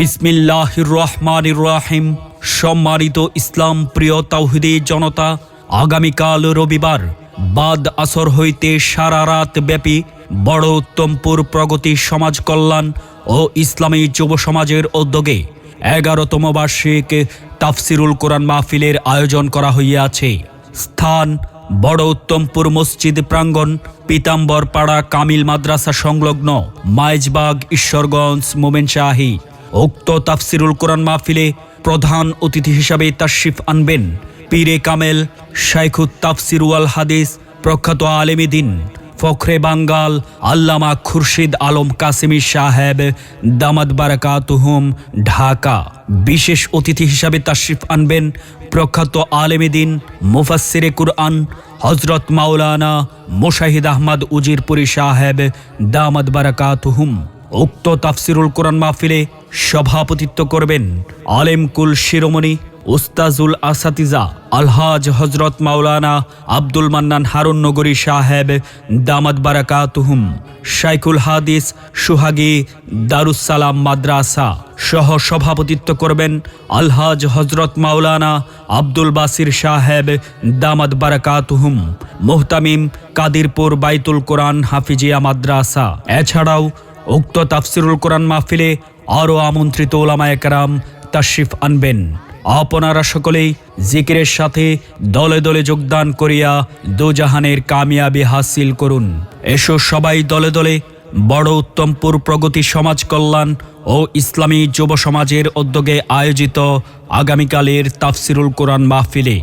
বিসমিল্লাহ রহমান রাহিম। সম্মানিত ইসলাম প্রিয় তাওহিদি জনতা, আগামীকাল রবিবার বাদ আসর হইতে সারা রাত ব্যাপী বড় উত্তমপুর প্রগতি সমাজ কল্যাণ ও ইসলামী যুব সমাজের উদ্যোগে এগারোতম বার্ষিক তাফসিরুল কোরআন মাহফিলের আয়োজন করা হইয়াছে। স্থান বড় উত্তমপুর মসজিদ প্রাঙ্গণ পিতাম্বর পাড়া কামিল মাদ্রাসা সংলগ্ন মাইজবাগ ঈশ্বরগঞ্জ মোমেন শাহী উক্ত তাফসিরুল কোরআন মাহফিলে প্রধান অতিথি হিসাবে তাশরিফ আনবেন পীরে কামেল, শাইখুত তাফসিরুয়াল হাদিস, প্রখ্যাত আলেমী দিন, ফখরে বাঙ্গাল, আল্লামা খুরশিদ আলম কাসিমি সাহেব দামাদ বারাকাতুহুম, ঢাকা। বিশেষ অতিথি হিসাবে তাশরিফ আনবেন প্রখ্যাত আলেমী দিন মুফাসসিরে কুরআন হজরত মাওলানা মুশাহিদ আহমদ উজিরপুরি সাহেব দামাদ বারাকাতুহুম। উক্ত তাফসিরুল কোরআন মাহফিলে সভাপতিত্ব করবেন আলেমকুল শিরোমণি উস্তাজুল আসাতিজা আলহাজ হজরত মাওলানা আব্দুল মান্নান হারুন নগরী সাহেব দামাদ বারাকাতুহুম শাইকুল হাদিস সুহাগি দারুসালাম মাদ্রাসা সহ সভাপতিত্ব করবেন আলহাজ হজরত মাওলানা আব্দুল বাসির সাহেব দামাদ বারাকাতুহুম, মোহতামিম কাদিরপুর বাইতুল কোরআন হাফিজিয়া মাদ্রাসা। এছাড়াও উক্ত তাফসিরুল কোরআন মাহফিলে আরও আমন্ত্রিত ওলামা একরাম তাশরিফ আনবেন। আপনারা সকলেই জিকিরের সাথে দলে দলে যোগদান করিয়া দোজাহানের কামিয়াবি হাসিল করুন। এসো সবাই দলে দলে বড় উত্তমপুর প্রগতি সমাজ কল্যাণ ও ইসলামী যুব সমাজের উদ্যোগে আয়োজিত আগামীকালের তাফসিরুল কোরআন মাহফিলে।